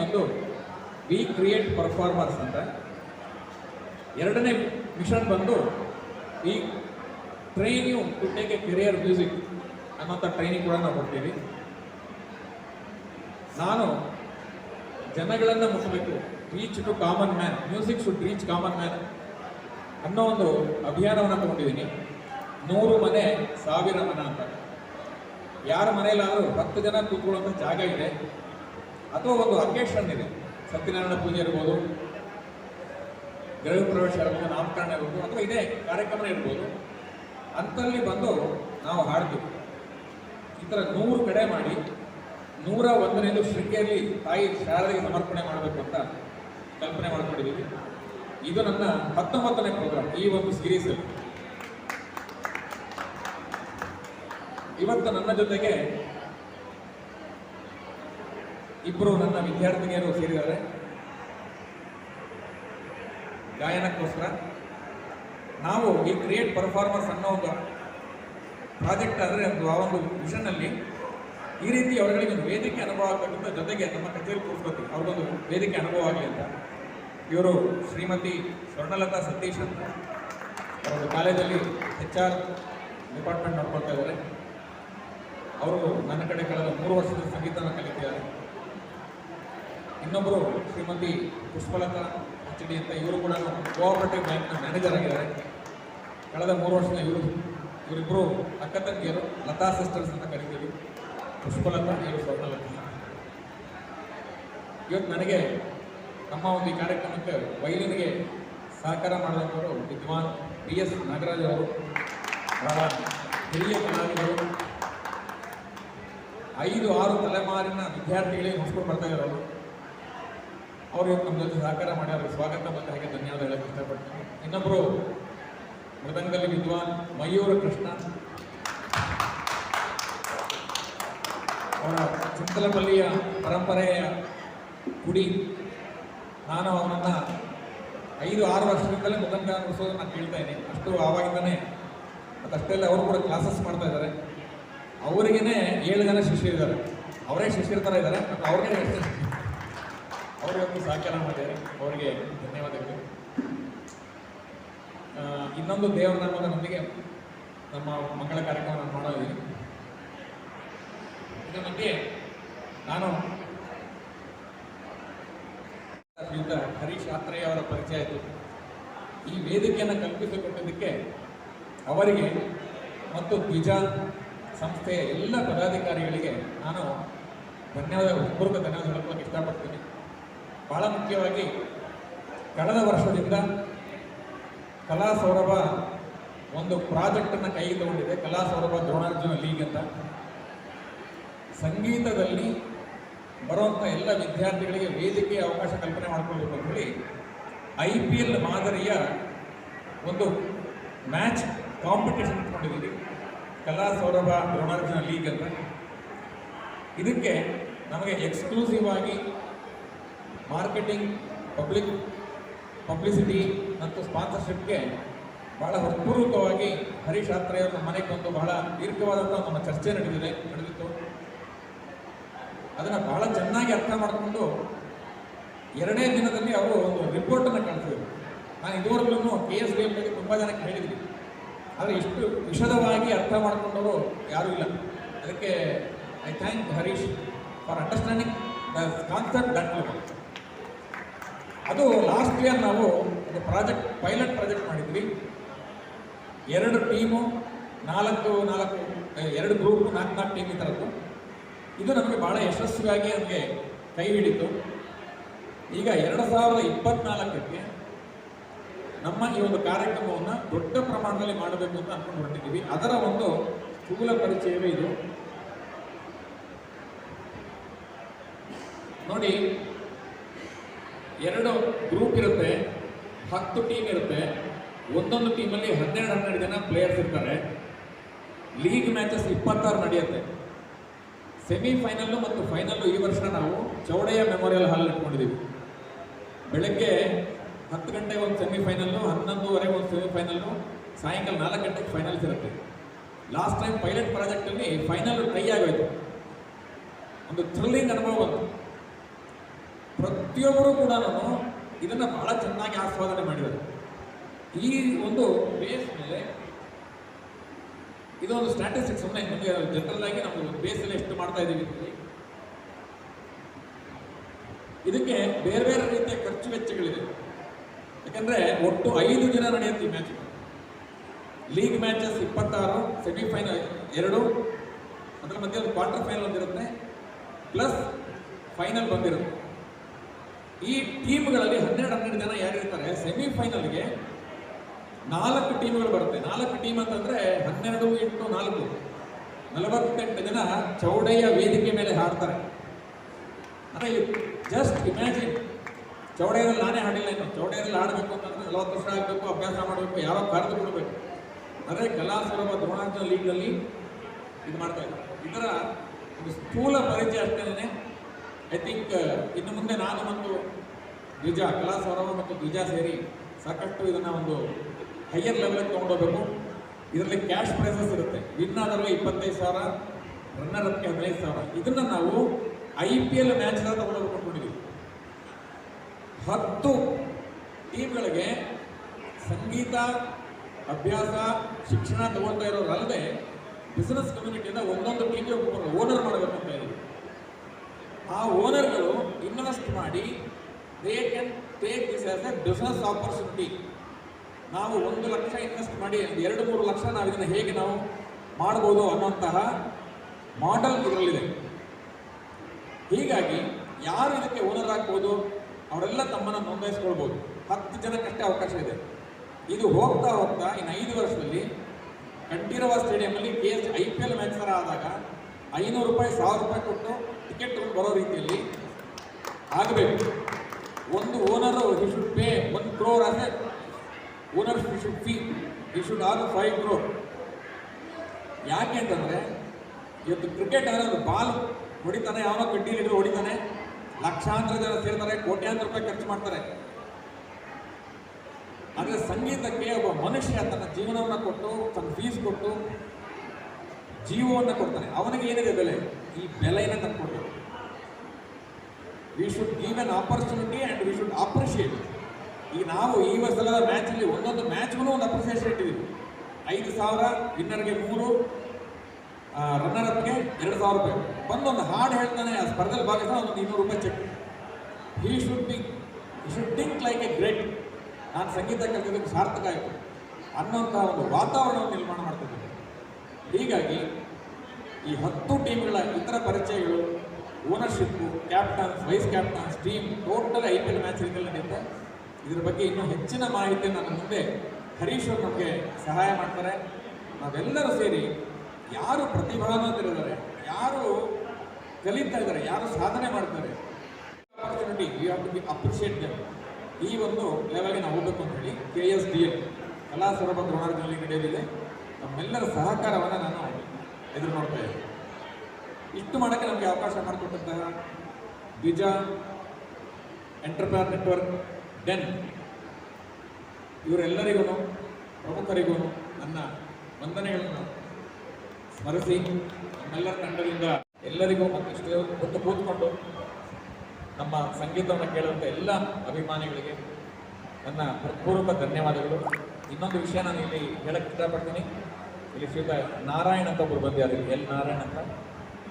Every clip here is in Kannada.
ಬಂದು ವಿ ಕ್ರಿಯೇಟ್ ಪರ್ಫಾರ್ಮರ್ಸ್ ಅಂತ. ಎರಡನೇ ಮಿಷನ್ ಬಂದು ಈ train you to take a career music ಅನ್ನೋಂಥ ಟ್ರೈನಿಂಗ್ ಕೂಡ ನಾವು ಕೊಡ್ತೀವಿ. ನಾನು ಜನಗಳನ್ನು ಮುಟ್ಟಬೇಕು reach to common man music should reach common man ಅನ್ನೋ ಒಂದು ಅಭಿಯಾನವನ್ನು ತಗೊಂಡಿದ್ದೀನಿ. ನೂರು ಮನೆ, ಸಾವಿರ ಮನೆ ಅಂತ. ಯಾರ ಮನೆಯಲ್ಲಾದರೂ ಹತ್ತು ಜನ ಕೂತ್ಕೊಳ್ಳೋಂಥ ಜಾಗ ಇದೆ. ಅಥವಾ ಒಂದು ಅಕೇಶನ್ ಇದೆ. ಸತ್ಯನಾರಾಯಣ ಪೂಜೆ ಇರ್ಬೋದು ಗೃಹ ಪ್ರವೇಶ ಇರ್ಬೋದು, ನಾಮಕರಣ ಇರ್ಬೋದು, ಅಥವಾ ಇದೇ ಕಾರ್ಯಕ್ರಮ ಇರ್ಬೋದು. ಅಂತಲ್ಲಿ ಬಂದು ನಾವು ಹಾಡ್ತೀವಿ. ಈ ಥರ ನೂರು ಕಡೆ ಮಾಡಿ, ನೂರ ಒಂದನೇದು ಶೃಂಗೇರಿ ತಾಯಿ ಶಾರದೆಗೆ ಸಮರ್ಪಣೆ ಮಾಡಬೇಕು ಅಂತ ಕಲ್ಪನೆ ಮಾಡ್ಕೊಂಡಿದ್ದೀವಿ ಇದು ನನ್ನ ಹತ್ತೊಂಬತ್ತನೇ ಪ್ರೋಗ್ರಾಮ್ ಈ ಒಂದು ಸೀರೀಸಲ್ಲಿ ಇವತ್ತು ನನ್ನ ಜೊತೆಗೆ ಇಬ್ಬರು ನನ್ನ ವಿದ್ಯಾರ್ಥಿನಿಯರು ಸೇರಿದ್ದಾರೆ. ಗಾಯನಕ್ಕೋಸ್ಕರ ನಾವು ಈ ಕ್ರಿಯೇಟ್ ಪರ್ಫಾರ್ಮೆನ್ಸ್ ಅನ್ನೋ ಒಂದು ಪ್ರಾಜೆಕ್ಟ್ ಆದರೆ ಒಂದು ಆ ಒಂದು ವಿಷನ್ನಲ್ಲಿ ಈ ರೀತಿ ಅವರುಗಳಿಗೆ ಒಂದು ವೇದಿಕೆ ಅನುಭವ ಆಗಬೇಕಂತ ಜೊತೆಗೆ ನಮ್ಮ ಕಚೇರಿ ಕೂರಿಸ್ಕೊತೀವಿ ಅವ್ರಿಗೊಂದು ವೇದಿಕೆ ಅನುಭವ ಆಗಲಿ ಅಂತ. ಇವರು ಶ್ರೀಮತಿ ಸ್ವರ್ಣಲತಾ ಸತೀಶ್ ಅಂತ. ಅವರು ಕಾಲೇಜಲ್ಲಿ ಎಚ್ ಆರ್ ಡಿಪಾರ್ಟ್ಮೆಂಟ್ ನೋಡ್ಕೊಳ್ತಾ ಇದ್ದಾರೆ. ಅವರು ನನ್ನ ಕಡೆ ಕಳೆದ ಮೂರು ವರ್ಷದ ಸಂಗೀತನ ಕಲಿತಿದ್ದಾರೆ. ಇನ್ನೊಬ್ಬರು ಶ್ರೀಮತಿ ಪುಷ್ಪಲತಾ ಎಚ್ ಡಿ ಅಂತ ಇವರು ಕೂಡ ಕೋಆಪರೇಟಿವ್ ಬ್ಯಾಂಕ್ನ ಮ್ಯಾನೇಜರ್ ಆಗಿದ್ದಾರೆ. ಕಳೆದ ಮೂರು ವರ್ಷದ ಇವರು ಇವರಿಬ್ಬರು ಅಕ್ಕ ತಂಗಿಯರು ಲತಾ ಸಿಸ್ಟರ್ಸ್ ಅಂತ ಕರಿತೀವಿ. ಪುಷ್ಪಲತಾ ಇವರು ಸ್ವರ್ಣಲತಾ ಇವತ್ತು ನನಗೆ ನಮ್ಮ ಒಂದು ಕಾರ್ಯಕ್ರಮಕ್ಕೆ ವೈಲಿನಿಗೆ ಸಹಕಾರ ಮಾಡಿದಂಥವರು ವಿದ್ವಾನ್ ಬಿ ಎಸ್ ನಾಗರಾಜ್ ಅವರು ಬಹಳ ಹಿರಿಯ ಕಲಾವಿದರು. ಐದು, ಆರು ತಲೆಮಾರಿನ ವಿದ್ಯಾರ್ಥಿಗಳಿಗೆ ಮುಗಿಸ್ಕೊಂಡು ಬರ್ತಾ ಇದ್ದಾರೆ ಅವರು ಇವತ್ತು ನಮ್ಮ ಜೊತೆ ಸಹಕಾರ ಮಾಡಿ, ಅವ್ರಿಗೆ ಸ್ವಾಗತ ಮತ್ತು ಹಾಗೆ ಧನ್ಯವಾದ ಹೇಳಕ್ಕೆ ಇಷ್ಟಪಡ್ತೀನಿ. ಇನ್ನೊಬ್ಬರು ಮೃದಂಗದಲ್ಲಿ ವಿದ್ವಾನ್ ಮಯೂರ ಕೃಷ್ಣ. ಅವರ ಚಿಂತಲಪಲ್ಲಿಯ ಪರಂಪರೆಯ ಗುಡಿ. ನಾನು ಅವನನ್ನು ಐದು, ಆರು ವರ್ಷದಿಂದಲೇ ಮೃದಂಗ ನುಡಿಸೋದನ್ನ ನಾನು ಕೇಳ್ತಾ ಅಷ್ಟು ಆವಾಗಿಂದನೇ ಮತ್ತು ಅಷ್ಟೆಲ್ಲ ಅವರು ಕೂಡ ಕ್ಲಾಸಸ್ ಮಾಡ್ತಾ ಇದ್ದಾರೆ. ಅವರಿಗೇನೆ ಏಳು ಜನ ಶಿಷ್ಯರಿದ್ದಾರೆ. ಅವರೇ ಶಿಷ್ಯರ ಥರ ಇದ್ದಾರೆ, ಮತ್ತು ಅವ್ರಿಗೆ ಅವರು ಒಂದು ಸಹಕಾರ ಮಾಡಿದ್ದಾರೆ. ಅವರಿಗೆ ಧನ್ಯವಾದಗಳು. ಇನ್ನೊಂದು ದೇವರ ನಾಮದ ನೊಂದಿಗೆ ನಮ್ಮ ಮಂಗಳ ಕಾರ್ಯಕ್ರಮವನ್ನು ಮಾಡೋದಿದೆ ಇದರ ಬಗ್ಗೆ ನಾನು ಶ್ರೀಯುತ ಹರೀಶ್ ಆತ್ರೇಯ ಅವರ ಪರಿಚಯ ಇತ್ತು ಈ ವೇದಿಕೆಯನ್ನು ಕಲ್ಪಿಸಿಕೊಟ್ಟಿದ್ದಕ್ಕೆ ಅವರಿಗೆ ಮತ್ತು ದ್ವಿಜ ಸಂಸ್ಥೆಯ ಎಲ್ಲ ಪದಾಧಿಕಾರಿಗಳಿಗೆ ನಾನು ಧನ್ಯವಾದ ಪೂರ್ವಕ ಧನ್ಯವಾದ ಹೇಳಕ್ಕೆ ಇಷ್ಟಪಡ್ತೀನಿ. ಬಹಳ ಮುಖ್ಯವಾಗಿ ಕಳೆದ ವರ್ಷದಿಂದ ಕಲಾ ಸೌರಭ ಒಂದು ಪ್ರಾಜೆಕ್ಟನ್ನು ಕೈಗೆ ತಗೊಂಡಿದೆ ಕಲಾ ಸೌರಭ ದ್ರೋಣಾರ್ಜುನ ಲೀಗ್ ಅಂತ. ಸಂಗೀತದಲ್ಲಿ ಬರುವಂಥ ಎಲ್ಲ ವಿದ್ಯಾರ್ಥಿಗಳಿಗೆ ವೇದಿಕೆಯ ಅವಕಾಶ ಕಲ್ಪನೆ ಮಾಡಿಕೊಳ್ಬೇಕು ಅಂತ ಹೇಳಿ ಐ ಪಿ ಎಲ್ ಮಾದರಿಯ ಒಂದು ಮ್ಯಾಚ್ ಕಾಂಪಿಟೇಷನ್ ಇಟ್ಕೊಂಡಿದ್ದೀವಿ ಕಲಾ ಸೌರಭ ದ್ರೋಣಾರ್ಜುನ ಲೀಗ್ ಅಂತ. ಇದಕ್ಕೆ ನಮಗೆ ಎಕ್ಸ್ಕ್ಲೂಸಿವ್ ಆಗಿ ಮಾರ್ಕೆಟಿಂಗ್, ಪಬ್ಲಿಕ್ ಪಬ್ಲಿಸಿಟಿ ಮತ್ತು ಸ್ಪಾನ್ಸರ್ಶಿಪ್ಗೆ ಬಹಳ ಹೃತ್ಪೂರ್ವಕವಾಗಿ ಹರೀಶ್ ಆತ್ರೇಯ ಅವರ ಮನೆಗೆ ಬಂದು ಬಹಳ ದೀರ್ಘವಾದಂಥ ನಮ್ಮ ಚರ್ಚೆ ನಡೆದಿದೆ, ನಡೆದಿತ್ತು. ಅದನ್ನು ಬಹಳ ಚೆನ್ನಾಗಿ ಅರ್ಥ ಮಾಡಿಕೊಂಡು ಎರಡನೇ ದಿನದಲ್ಲಿ ಅವರು ಒಂದು ರಿಪೋರ್ಟನ್ನು ಕಳಿಸಿದರು. ನಾನು ಇದುವರೆಗೂ ಕೆ ಎಸ್ ಡಿ ಬಗ್ಗೆ ತುಂಬ ಜನಕ್ಕೆ ಹೇಳಿದ್ವಿ ಆದರೆ ಇಷ್ಟು ವಿಷದವಾಗಿ ಅರ್ಥ ಮಾಡಿಕೊಂಡವರು ಯಾರೂ ಇಲ್ಲ. ಅದಕ್ಕೆ I thank Harish for understanding the concept that ಅದು ಲಾಸ್ಟ್ ಇಯರ್ ನಾವು ಒಂದು ಪ್ರಾಜೆಕ್ಟ್ ಪೈಲಟ್ ಪ್ರಾಜೆಕ್ಟ್ ಮಾಡಿದ್ವಿ. ಎರಡು ಟೀಮು ನಾಲ್ಕು ನಾಲ್ಕು ಎರಡು ಗ್ರೂಪ್ ನಾಲ್ಕು ನಾಲ್ಕು ಟೀಮ್ ಈ ಥರದ್ದು. ಇದು ನಮಗೆ ಭಾಳ ಯಶಸ್ವಿಯಾಗಿ ನಮಗೆ ಕೈ ಹಿಡಿತು. ಈಗ ಎರಡು ಸಾವಿರದ ಇಪ್ಪತ್ನಾಲ್ಕಕ್ಕೆ ನಮ್ಮ ಈ ಒಂದು ಕಾರ್ಯಕ್ರಮವನ್ನು ದೊಡ್ಡ ಪ್ರಮಾಣದಲ್ಲಿ ಮಾಡಬೇಕು ಅಂತ ಅನ್ಕೊಂಡು ಹೊರಟಿದ್ದೀವಿ. ಅದರ ಒಂದು ಸ್ಥೂಲ ಪರಿಚಯವೇ ಇದು. ನೋಡಿ ಎರಡು ಗ್ರೂಪ್ ಇರುತ್ತೆ, ಹತ್ತು ಟೀಮ್ ಇರುತ್ತೆ. ಒಂದೊಂದು ಟೀಮಲ್ಲಿ ಹನ್ನೆರಡು ಹನ್ನೆರಡು ಜನ ಪ್ಲೇಯರ್ಸ್ ಇರ್ತಾರೆ. ಲೀಗ್ ಮ್ಯಾಚಸ್ ಇಪ್ಪತ್ತಾರು ನಡೆಯುತ್ತೆ. ಸೆಮಿಫೈನಲ್ಲು ಮತ್ತು ಫೈನಲ್ಲು ಈ ವರ್ಷ ನಾವು ಚೌಡಯ್ಯ ಮೆಮೋರಿಯಲ್ ಹಾಲ್ ಇಟ್ಕೊಂಡಿದ್ದೀವಿ ಬೆಳಗ್ಗೆ ಹತ್ತು ಗಂಟೆಗೆ ಒಂದು ಸೆಮಿಫೈನಲ್ಲು ಹನ್ನೊಂದುವರೆಗೆ ಒಂದು ಸೆಮಿಫೈನಲ್ಲು ಸಾಯಂಕಾಲ ನಾಲ್ಕು ಗಂಟೆಗೆ ಫೈನಲ್ಸ್ ಇರುತ್ತೆ. ಲಾಸ್ಟ್ ಟೈಮ್ ಪೈಲಟ್ ಪ್ರಾಜೆಕ್ಟಲ್ಲಿ ಫೈನಲ್ ಟ್ರೈ ಆಗೋಯ್ತು. ಒಂದು ಥ್ರಿಲ್ಲಿಂಗ್ ಅನುಭವ ಬಂತು. ಪ್ರತಿಯೊಬ್ಬರು ಕೂಡ ಇದನ್ನು ಬಹಳ ಚೆನ್ನಾಗಿ ಆಸ್ವಾದನೆ ಮಾಡಿದ್ದಾರೆ ಈ ಒಂದು ಬೇಸ್ ಮೇಲೆ ಇದೊಂದು ಸ್ಟ್ಯಾಟಿಸ್ಟಿಕ್ಸ್ ಸುಮ್ಮನೆ ನಮಗೆ ಜನರಲ್ ಆಗಿ ನಾವು ಬೇಸಲ್ಲಿ ಎಷ್ಟು ಮಾಡ್ತಾ ಇದ್ದೀವಿ ಇದಕ್ಕೆ ಬೇರೆ ಬೇರೆ ರೀತಿಯ ಖರ್ಚು ವೆಚ್ಚಗಳಿದೆ. ಯಾಕಂದ್ರೆ ಒಟ್ಟು ಐದು ದಿನ ನಡೆಯುತ್ತೆ ಈ ಮ್ಯಾಚ್ ಲೀಗ್ ಮ್ಯಾಚಸ್ ಇಪ್ಪತ್ತಾರು ಸೆಮಿಫೈನಲ್ ಎರಡು, ಅದರ ಮಧ್ಯೆ ಒಂದು ಕ್ವಾರ್ಟರ್ ಫೈನಲ್ ಒಂದಿರುತ್ತೆ. ಪ್ಲಸ್ ಫೈನಲ್ ಬಂದಿರುತ್ತೆ. ಈ ಟೀಮ್ಗಳಲ್ಲಿ ಹನ್ನೆರಡು ಹನ್ನೆರಡು ಜನ ಯಾರಿರ್ತಾರೆ ಸೆಮಿಫೈನಲ್ಗೆ ನಾಲ್ಕು ಟೀಮ್ಗಳು ಬರುತ್ತೆ. ನಾಲ್ಕು ಟೀಮ್ ಅಂತಂದ್ರೆ ಹನ್ನೆರಡು, ಎಂಟು, ನಾಲ್ಕು. ನಲವತ್ತೆಂಟು ಜನ ಚೌಡಯ್ಯ ವೇದಿಕೆ ಮೇಲೆ ಹಾಡ್ತಾರೆ. ಅಂದರೆ ಜಸ್ಟ್ ಇಮ್ಯಾಜಿನ್ ಚೌಡಯ್ಯದಲ್ಲಿ ನಾನೇ ಹಾಡಿಲ್ಲ ಇನ್ನು. ಚೌಡಯ್ಯದಲ್ಲಿ ಆಡಬೇಕು ಅಂತಂದರೆ ನಲವತ್ತು ವರ್ಷ ಆಗಬೇಕು, ಅಭ್ಯಾಸ ಮಾಡಬೇಕು, ಯಾರೋ ಕರೆದು ಬಿಡಬೇಕು ಅಂದರೆ ಕಲಾ ಸೌರಭ ದ್ರೋಣಾಂಚಲ ಲೀಗ್ನಲ್ಲಿ ಇದು ಮಾಡ್ತಾ ಇದ್ದಾರೆ. ಇದರ ಒಂದು ಸ್ಥೂಲ ಪರಿಚಯ ಅಷ್ಟೇನೆ. ಐ ಥಿಂಕ್ ಇನ್ನು ಮುಂದೆ ನಾನು ಮತ್ತು ದ್ವಿಜ ಕಲಾ ಸೌರಭ ಮತ್ತು ದ್ವಿಜ ಸೇರಿ ಸಾಕಷ್ಟು ಇದನ್ನು ಒಂದು ಹೈಯರ್ ಲೆವೆಲ್ಗೆ ತೊಗೊಂಡೋಗ್ಬೇಕು ಇದರಲ್ಲಿ ಕ್ಯಾಶ್ ಪ್ರೈಸಸ್ ಇರುತ್ತೆ. ವಿನ್ ಆದವ್ರಿಗೆ ಇಪ್ಪತ್ತೈದು ಸಾವಿರ ರನ್ನರ್ ಅಪ್ಗೆ ಹದಿನೈದು ಸಾವಿರ. ಇದನ್ನು ನಾವು ಐ ಪಿ ಎಲ್ ಮ್ಯಾಚ್ ತಗೊಂಡೋಗ್ಬೇಕು ಅಂದ್ಕೊಂಡಿದ್ದೀವಿ ಹತ್ತು ಟೀಮ್ಗಳಿಗೆ ಸಂಗೀತ, ಅಭ್ಯಾಸ, ಶಿಕ್ಷಣ ತಗೊಳ್ತಾ ಇರೋರಲ್ಲದೆ ಬಿಸ್ನೆಸ್ ಕಮ್ಯುನಿಟಿಯಿಂದ ಒಂದೊಂದು ಟೀಮ್ಗೆ ಓನರ್ ಮಾಡಬೇಕು ಅಂತ ಇದ್ದೀವಿ. ಆ ಓನರ್ಗಳು ಇನ್ವೆಸ್ಟ್ ಮಾಡಿ they can take this as a business opportunity ನಾವು ಒಂದು ಲಕ್ಷ ಇನ್ವೆಸ್ಟ್ ಮಾಡಿ ಎರಡು ಮೂರು ಲಕ್ಷ ನಾವು ಇದನ್ನು ಹೇಗೆ ನಾವು ಮಾಡ್ಬೋದು ಅನ್ನೋಂತಹ ಮಾಡೆಲ್ ಇದರಲ್ಲಿದೆ. ಹೀಗಾಗಿ ಯಾರು ಇದಕ್ಕೆ ಓನರ್ ಆಗ್ಬೋದು, ಅವರೆಲ್ಲ ತಮ್ಮನ್ನು ನೋಂದಾಯಿಸ್ಕೊಳ್ಬೋದು. ಹತ್ತು ಜನಕ್ಕಷ್ಟೇ ಅವಕಾಶ ಇದೆ. ಇದು ಹೋಗ್ತಾ ಹೋಗ್ತಾ ಇನ್ನು ಐದು ವರ್ಷದಲ್ಲಿ Kanteerava ಸ್ಟೇಡಿಯಂನಲ್ಲಿ K S I P L match ಆದಾಗ ಐನೂರು ರೂಪಾಯಿ, ಸಾವಿರ ರೂಪಾಯಿ ಕೊಟ್ಟು ಟಿಕೆಟ್ ತಗೊಂಡು ಬರೋ ರೀತಿಯಲ್ಲಿ ಆಗಬೇಕು. ಒಂದು owner he should pay one crore ಅಂದರೆ owner he should fee he should all five crore ಯಾಕೆ ಅಂತಂದರೆ, ಇವತ್ತು ಕ್ರಿಕೆಟ್ ಅಂದರೆ ಒಂದು ಬಾಲ್ ಹೊಡಿತಾನೆ ಯಾವ ಕಡ್ಡಿಲಿದ್ರು ಹೊಡಿತಾನೆ, ಲಕ್ಷಾಂತರ ಜನ ಸೇರ್ತಾರೆ, ಕೋಟ್ಯಾಂತರ ರೂಪಾಯಿ ಖರ್ಚು ಮಾಡ್ತಾರೆ. ಆದರೆ ಸಂಗೀತಕ್ಕೆ ಒಬ್ಬ ಮನುಷ್ಯ ತನ್ನ ಜೀವನವನ್ನು ಕೊಟ್ಟು, ತನ್ನ ಫೀಸ್ ಕೊಟ್ಟು, ಜೀವವನ್ನು ಕೊಡ್ತಾನೆ. ಅವನಿಗೆ ಏನಿದೆ ಬೆಲೆ? ಈ ಬೆಲೆಯನ್ನು ತಂದುಕೊಡ್ಬೇಕು we should give an opportunity and we should appreciate ಈಗ ನಾವು ಈ ವರ್ಷದ ಮ್ಯಾಚಲ್ಲಿ ಒಂದೊಂದು ಮ್ಯಾಚ್ಗೂ ಒಂದು ಅಪ್ರಿಸಿಯೇಷನ್ ಇಟ್ಟಿದ್ದೀವಿ ಐದು ಸಾವಿರ ವಿನ್ನರ್ಗೆ ಮೂರು ರನ್ನರ್ ಅಪ್ಗೆ ಎರಡು ಸಾವಿರ ರೂಪಾಯಿ. ಬಂದೊಂದು ಹಾಡು ಹೇಳ್ತಾನೆ ಆ ಸ್ಪರ್ಧೆಯಲ್ಲಿ ಭಾಗಿಸ್ತಾನೆ ಒಂದು ಇನ್ನೂರು ರೂಪಾಯಿ cheque he should be should think like a great ನಾನು ಸಂಗೀತ ಕಲಿಯೋದಕ್ಕೆ ಸಾರ್ಥಕ ಆಯಿತು. ಅನ್ನೋಂಥ ಒಂದು ವಾತಾವರಣವನ್ನು ನಿರ್ಮಾಣ ಮಾಡ್ತಿದ್ದೇನೆ. ಹೀಗಾಗಿ ಈ ಹತ್ತು ಟೀಮ್ಗಳ ಇತರ ಪರಿಚಯಗಳು ownership captains vice captains team total I P L match ರೀತಿಯಲ್ಲಿ ನಡೆಯುತ್ತೆ ಇದ್ರ ಬಗ್ಗೆ ಇನ್ನೂ ಹೆಚ್ಚಿನ ಮಾಹಿತಿ ನನ್ನ ಮುಂದೆ ಹರೀಶ್ ಅವರು ಸಹಾಯ ಮಾಡ್ತಾರೆ. ನಾವೆಲ್ಲರೂ ಸೇರಿ ಯಾರು ಪ್ರತಿಭಾವಂತರಿದ್ದಾರೆ ಯಾರು ಕಲಿತಾ ಇದ್ದಾರೆ, ಯಾರು ಸಾಧನೆ ಮಾಡ್ತಾರೆ opportunity you have to be appreciate ಈ ಒಂದು ಲೆವೆಲ್ಗೆ ನಾವು ಹೋಗಬೇಕು ಅಂತ ಹೇಳಿ ಕೆ ಎಸ್ ಡಿ ಎಲ್ ಕಲಾ ಸೌರಭ ದ್ರೋಣಾರ್ಜನಲ್ಲಿ ನಡೆಯಲಿದೆ. ನಮ್ಮೆಲ್ಲರ ಸಹಕಾರವನ್ನು ನಾನು ಎದುರು ನೋಡ್ತಾ ಇದ್ದೀನಿ. ಇಷ್ಟು ಮಾಡೋಕ್ಕೆ ನಮಗೆ ಅವಕಾಶ ಮಾಡಿಕೊಟ್ಟಂತಹ ದ್ವಿಜ ಎಂಟರ್ಪ್ರೈರ್ ನೆಟ್ವರ್ಕ್, ಡೆನ್ ಇವರೆಲ್ಲರಿಗೂ ಪ್ರಮುಖರಿಗೂ ನನ್ನ ವಂದನೆಗಳನ್ನು ಸ್ಮರಿಸಿ, ನಮ್ಮೆಲ್ಲರ ತಂಡದಿಂದ ಎಲ್ಲರಿಗೂ ಮತ್ತಷ್ಟು ಒಟ್ಟು ಕೂತ್ಕೊಂಡು ನಮ್ಮ ಸಂಗೀತವನ್ನು ಕೇಳುವಂಥ ಎಲ್ಲ ಅಭಿಮಾನಿಗಳಿಗೆ ನನ್ನ ಹೃತ್ಪೂರ್ವಕ ಧನ್ಯವಾದಗಳು. ಇನ್ನೊಂದು ವಿಷಯ ನಾನು ಇಲ್ಲಿ ಹೇಳಕ್ಕೆ ಇಷ್ಟಪಡ್ತೀನಿ. ಇಲ್ಲಿ ಶ್ರೀಯುತ ನಾರಾಯಣ್ ಅಂತ ಒಬ್ಬರು ಬಂದಿದ್ದಾರೆ. ಎಲ್ ನಾರಾಯಣ್ ಅಂತ.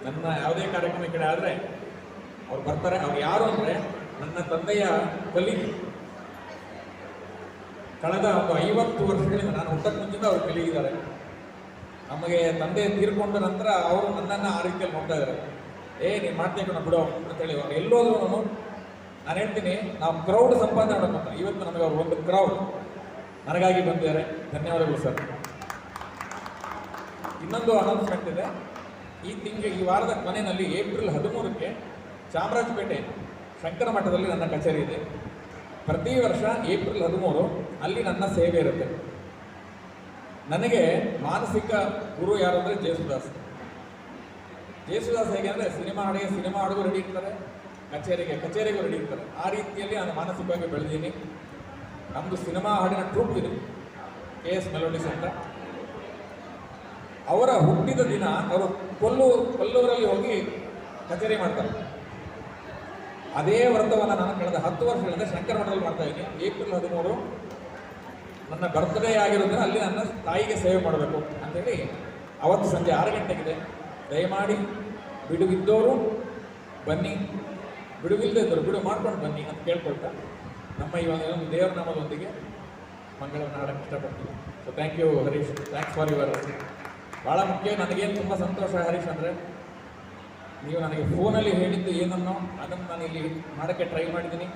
ನನ್ನ ಯಾವುದೇ ಕಾರ್ಯಕ್ರಮ ಈ ಕಡೆ ಆದರೆ ಅವ್ರು ಬರ್ತಾರೆ. ಅವ್ರು ಯಾರು ಅಂದರೆ ನನ್ನ ತಂದೆಯ ಕಲಿಗೆ ಕಳೆದ ಒಂದು ಐವತ್ತು ವರ್ಷಗಳಿಂದ ನಾನು ಹುಟ್ಟಕ್ಕೆ ಮುಂಚಿಂದ ಅವ್ರು ಕಲೀಗಿದ್ದಾರೆ ನಮಗೆ ತಂದೆ ತೀರ್ಕೊಂಡ ನಂತರ ಅವರು ನನ್ನನ್ನು ಆ ರೀತಿಯಲ್ಲಿ ನೋಡ್ತಾ ಇದ್ದಾರೆ. ಏ, ನೀನು ಮಾಡ್ತೀನಿ ಕಣ, ಬಿಡೋ ಅಂತೇಳಿ ಅವ್ರು ಎಲ್ಲೋದ್ರು ನಾನು. ನಾನು ಹೇಳ್ತೀನಿ, ನಾವು ಕ್ರೌಡ್ ಸಂಪಾದನೆ ಮಾಡಬೇಕು ಇವತ್ತು ನಮಗೆ ಅವ್ರು ಒಂದು ಕ್ರೌಡ್ ನನಗಾಗಿ ಬಂದಿದ್ದಾರೆ. ಧನ್ಯವಾದಗಳು ಸರ್. ಇನ್ನೊಂದು ಅನೌನ್ಸ್ಮೆಂಟ್ ಇದೆ ಈ ತಿಂಗಳು ಈ ವಾರದ ಕೊನೆಯಲ್ಲಿ ಏಪ್ರಿಲ್ ಹದಿಮೂರಕ್ಕೆ ಚಾಮರಾಜಪೇಟೆ ಶಂಕರ ಮಠದಲ್ಲಿ ನನ್ನ ಕಚೇರಿ ಇದೆ. ಪ್ರತಿ ವರ್ಷ ಏಪ್ರಿಲ್ ಹದಿಮೂರು ಅಲ್ಲಿ ನನ್ನ ಸೇವೆ ಇರುತ್ತೆ. ನನಗೆ ಮಾನಸಿಕ ಗುರು ಯಾರು ಅಂದರೆ ಜೇಸುದಾಸ್. ಜೇಸುದಾಸ್ ಹೇಗೆ ಅಂದರೆ ಸಿನಿಮಾ ಹಾಡಿಗೆ ಸಿನಿಮಾ ಹಾಡಿಗೂ ರೆಡಿ ಇರ್ತಾರೆ, ಕಚೇರಿಗೆ, ಕಚೇರಿಗೂ ರೆಡಿ ಇರ್ತಾರೆ. ಆ ರೀತಿಯಲ್ಲಿ ನಾನು ಮಾನಸಿಕವಾಗಿ ಬೆಳೆದೀನಿ ನಮ್ಮದು ಸಿನಿಮಾ ಹಾಡಿನ ಟ್ರೂಪ್ ಇದೆ ಕೆ ಎಸ್ ಮೆಲೋಡಿಸ್ ಅಂತ. ಅವರ ಹುಟ್ಟಿದ ದಿನ ಅವರು ಕೊಲ್ಲೂರು, ಕೊಲ್ಲೂರಲ್ಲಿ ಹೋಗಿ ಕಚೇರಿ ಮಾಡ್ತಾರೆ. ಅದೇ ವ್ರತವನ್ನು ನಾನು ಕಳೆದ. ಹತ್ತು ವರ್ಷಗಳಿಂದ ಶಂಕರ ಮಠದಲ್ಲಿ ಮಾಡ್ತಾ ಇದ್ದೀನಿ. ಏಪ್ರಿಲ್ ಹದಿಮೂರು ನನ್ನ ಬರ್ತ್ಡೇ ಆಗಿರೋದ್ರಿಂದ ಅಲ್ಲಿ ನನ್ನ ತಾಯಿಗೆ ಸೇವೆ ಮಾಡಬೇಕು ಅಂತೇಳಿ ಅವತ್ತು ಸಂಜೆ ಆರು ಗಂಟೆಗಿದೆ. ದಯಮಾಡಿ ಬಿಡುವಿದ್ದವರು ಬನ್ನಿ. ಬಿಡುವಿಲ್ಲದೆ ಇದ್ದರು ಬಿಡು, ಮಾಡ್ಕೊಂಡು ಬನ್ನಿ ಅಂತ ಕೇಳ್ಕೊಳ್ತಾ ನಮ್ಮ ಇವಾಗ ಒಂದು ದೇವರ ನಾಮದೊಂದಿಗೆ ಮಂಗಳವನ್ನು ಹಾಡಕ್ಕೆ ಇಷ್ಟಪಡ್ತೀನಿ. So thank you Harish thanks for your ಭಾಳ ಮುಖ್ಯ. ನನಗೇನು ತುಂಬ ಸಂತೋಷ ಹರೀಶ್ ಅಂದರೆ, ನೀವು ನನಗೆ ಫೋನಲ್ಲಿ ಹೇಳಿದ್ದು ಏನನ್ನೋ ಅದನ್ನು ನಾನು ಇಲ್ಲಿ ಮಾಡೋಕ್ಕೆ ಟ್ರೈ ಮಾಡಿದ್ದೀನಿ.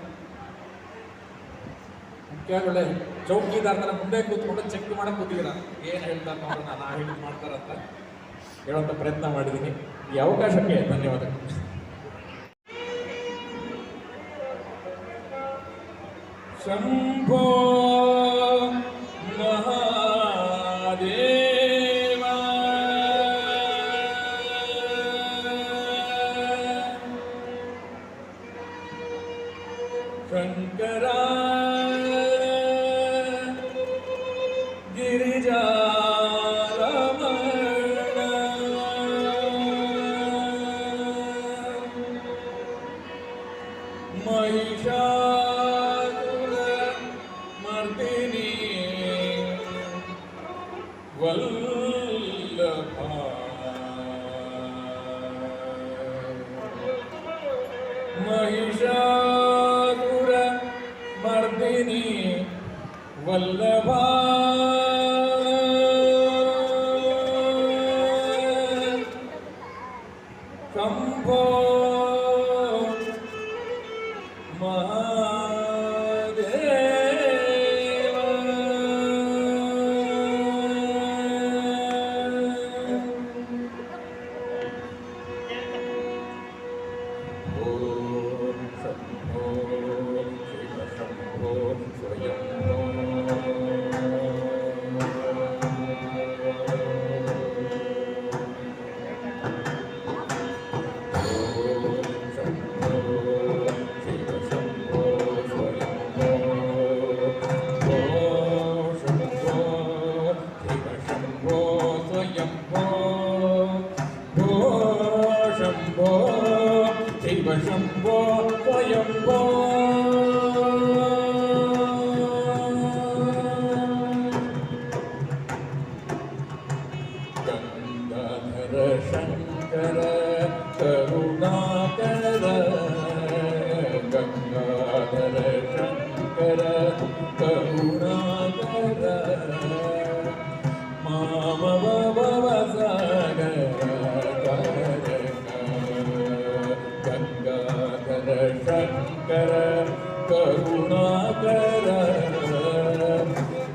ಮುಖ್ಯವಾಗಿ ಒಳ್ಳೆ ಚೌಕಿದಾರ ಮುಂದೆ ಕೂತ್ಕೊಂಡು ಚೆಕ್ ಮಾಡೋಕೆ ಕೂತಿದ್ದೀರ? ಏನು ಹೇಳ್ತಾರೆ ನೋಡೋಣ ಹೇಳಿ ಮಾಡ್ತಾರಂತ ಹೇಳೋಂಥ ಪ್ರಯತ್ನ ಮಾಡಿದ್ದೀನಿ. ಈ ಅವಕಾಶಕ್ಕೆ ಧನ್ಯವಾದಗಳು. ಶಂಭೋ महिषासुरमर्दिनी वल्लभा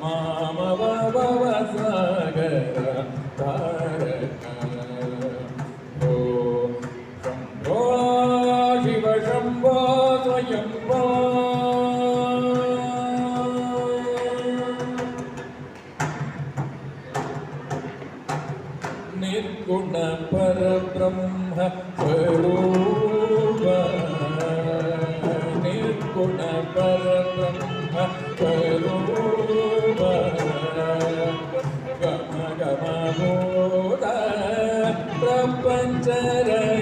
Mom. da da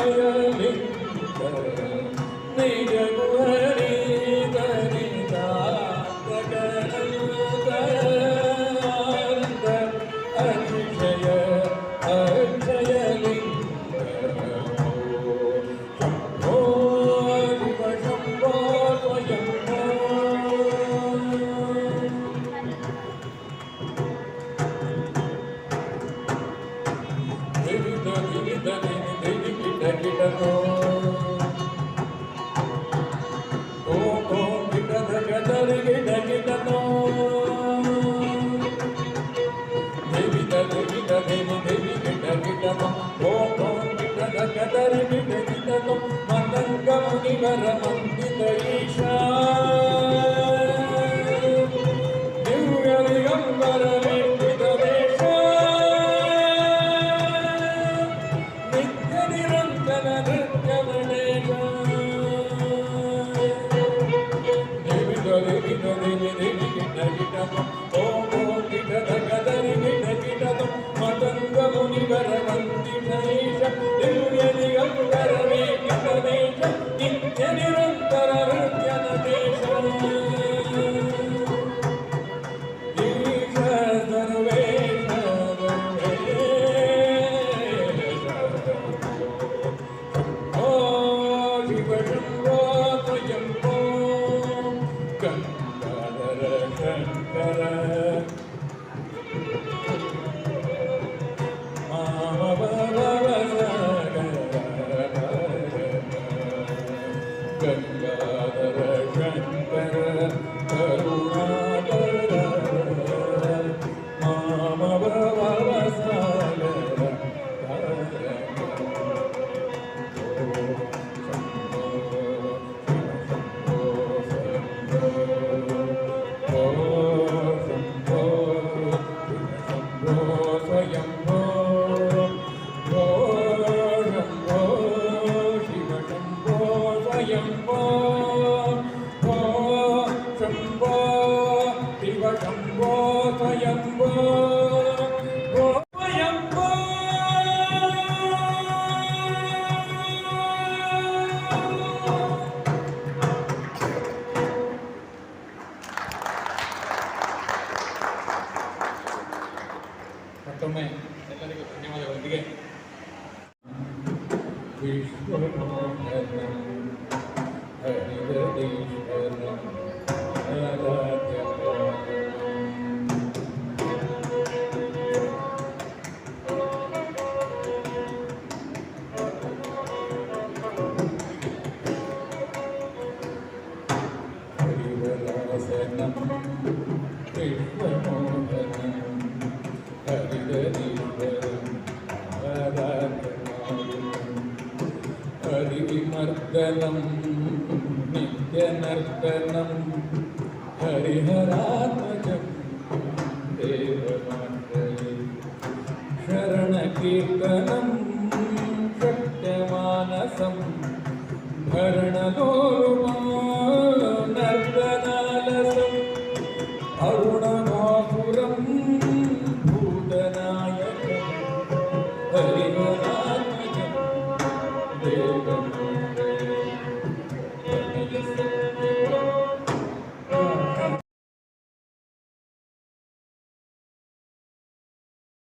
ಅಕ್ಷಯ ಲಿಂಗ ನಿಜ Badminton